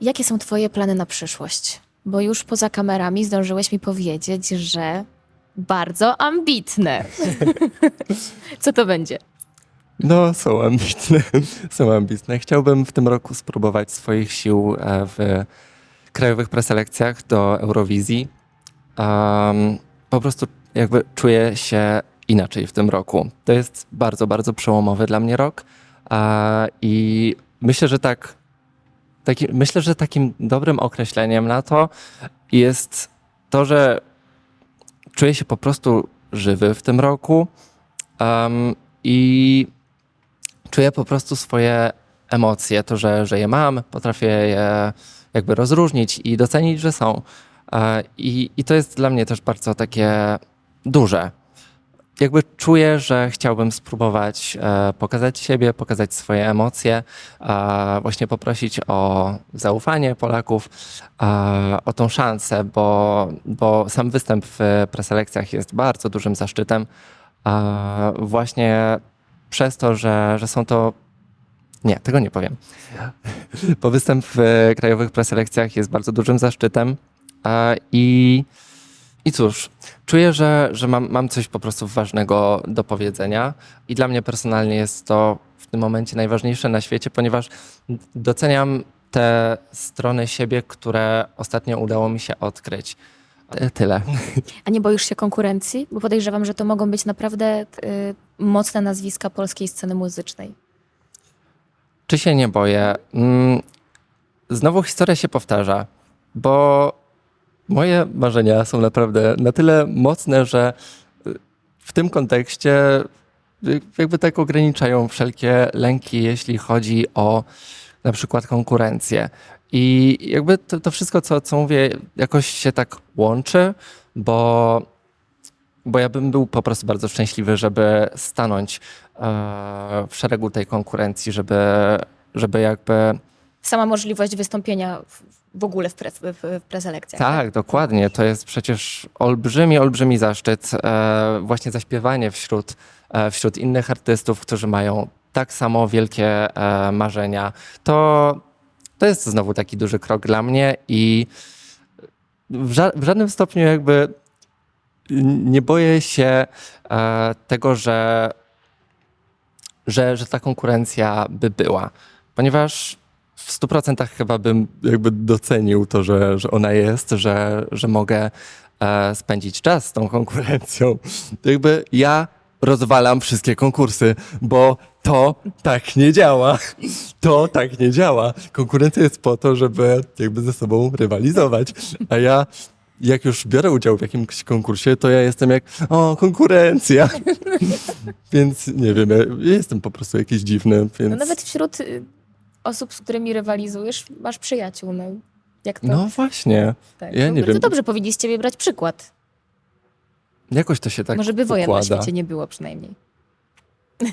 Jakie są Twoje plany na przyszłość? Bo już poza kamerami zdążyłeś mi powiedzieć, że bardzo ambitne. Co to będzie? No, są ambitne. Są ambitne. Chciałbym w tym roku spróbować swoich sił e, w krajowych preselekcjach do Eurowizji. Um, po prostu jakby czuję się inaczej w tym roku. To jest bardzo, bardzo przełomowy dla mnie rok. A, I myślę, że tak, taki, myślę, że takim dobrym określeniem na to jest to, że czuję się po prostu żywy w tym roku. Um, I czuję po prostu swoje emocje, to, że, że je mam, potrafię je jakby rozróżnić i docenić, że są. E, I, I to jest dla mnie też bardzo takie duże. Jakby czuję, że chciałbym spróbować e, pokazać siebie, pokazać swoje emocje, e, właśnie poprosić o zaufanie Polaków, e, o tą szansę, bo, bo sam występ w preselekcjach jest bardzo dużym zaszczytem. E, właśnie przez to, że, że są to. Nie, tego nie powiem. Bo występ w krajowych preselekcjach jest bardzo dużym zaszczytem. I, i cóż, czuję, że, że mam, mam coś po prostu ważnego do powiedzenia. I dla mnie personalnie jest to w tym momencie najważniejsze na świecie, ponieważ doceniam te strony siebie, które ostatnio udało mi się odkryć. E, Tyle. A nie boisz się konkurencji? Bo podejrzewam, że to mogą być naprawdę y, mocne nazwiska polskiej sceny muzycznej. Czy się nie boję? Mm, Znowu historia się powtarza, bo moje marzenia są naprawdę na tyle mocne, że y, w tym kontekście y, jakby tak ograniczają wszelkie lęki, jeśli chodzi o na przykład konkurencję. I jakby to, to wszystko, co, co mówię, jakoś się tak łączy, bo, bo ja bym był po prostu bardzo szczęśliwy, żeby stanąć e, w szeregu tej konkurencji, żeby, żeby jakby. Sama możliwość wystąpienia w, w ogóle w, pre, w, preselekcjach. Tak, dokładnie. To jest przecież olbrzymi, olbrzymi zaszczyt. E, właśnie zaśpiewanie wśród, e, wśród innych artystów, którzy mają tak samo wielkie e, marzenia. To, to jest znowu taki duży krok dla mnie i w, ża- w żadnym stopniu jakby nie boję się e, tego, że, że, że ta konkurencja by była, ponieważ w 100% chyba bym jakby docenił to, że, że ona jest, że, że mogę e, spędzić czas z tą konkurencją. Jakby ja rozwalam wszystkie konkursy, bo to tak nie działa. To tak nie działa. Konkurencja jest po to, żeby jakby ze sobą rywalizować, a ja jak już biorę udział w jakimś konkursie, to ja jestem jak, o, konkurencja. więc nie wiem, ja jestem po prostu jakiś dziwny, więc... No nawet wśród y, osób, z którymi rywalizujesz, masz przyjaciół. No. Jak to? No właśnie, tak. ja no, nie bardzo wiem. dobrze, powinniście sobie brać przykład. jakoś to się tak Może by wojen na układa. świecie nie było przynajmniej.